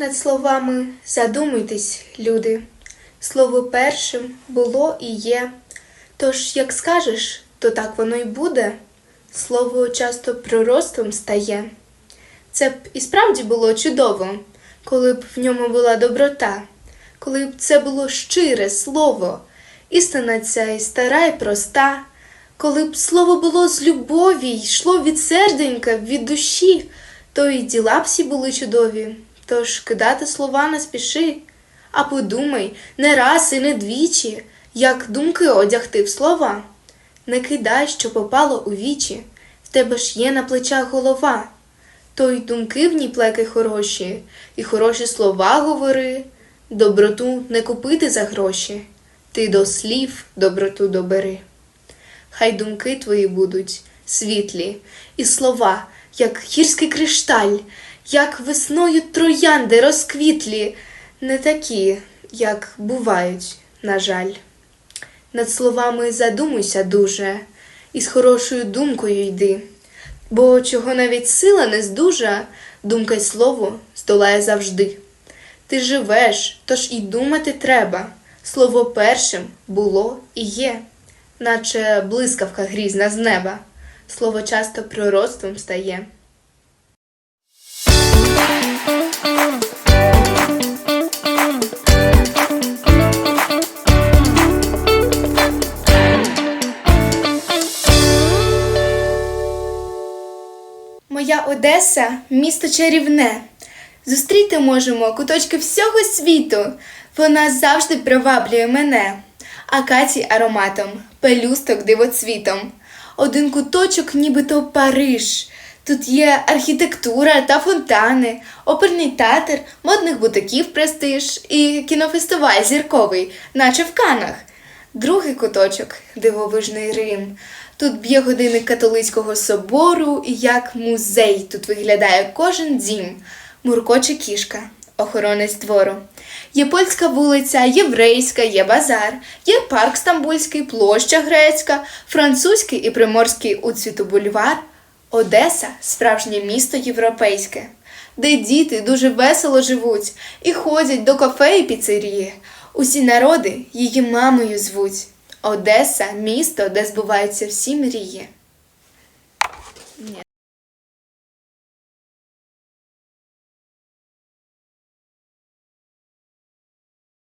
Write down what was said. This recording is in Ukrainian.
Над словами задумуйтесь, люди. Слово першим було і є. Тож, як скажеш, то так воно й буде. Слово часто пророцтвом стає. Це б і справді було чудово, коли б в ньому була доброта, коли б це було щире слово, істина ця і стара, і проста, коли б слово було з любові, йшло від серденька, від душі, то й діла б всі були чудові. Тож кидати слова не спіши, а подумай не раз і не двічі, як думки одягти в слова. Не кидай, що попало у вічі, в тебе ж є на плечах голова. То й думки в ній плеки хороші, і хороші слова говори, доброту не купити за гроші, ти до слів доброту добери. Хай думки твої будуть світлі, і слова, як гірський кришталь, як весною троянди розквітлі, не такі, як бувають, на жаль. Над словами задумуйся дуже, і з хорошою думкою йди. Бо чого навіть сила не здужа, думка й слово здолає завжди. Ти живеш, тож і думати треба. Слово першим було і є, наче блискавка грізна з неба. Слово часто пророцтвом стає. Моя Одеса місто чарівне. Зустріти можемо куточки всього світу. Вона завжди приваблює мене. Акацій ароматом, пелюсток дивоцвітом. Один куточок, нібито Париж. Тут є архітектура та фонтани, оперний театр, модних бутиків престиж і кінофестиваль зірковий, наче в Канах. Другий куточок дивовижний Рим. Тут б'є годинник католицького собору, і як музей тут виглядає кожен дім. Муркоче кішка, охоронець двору. Є польська вулиця, єврейська, є базар, є парк стамбульський, площа грецька, французький і приморський уцвіту бульвар. Одеса справжнє місто європейське, де діти дуже весело живуть і ходять до кафе і піцерії. Усі народи її мамою звуть. Одеса місто, де збуваються всі мрії.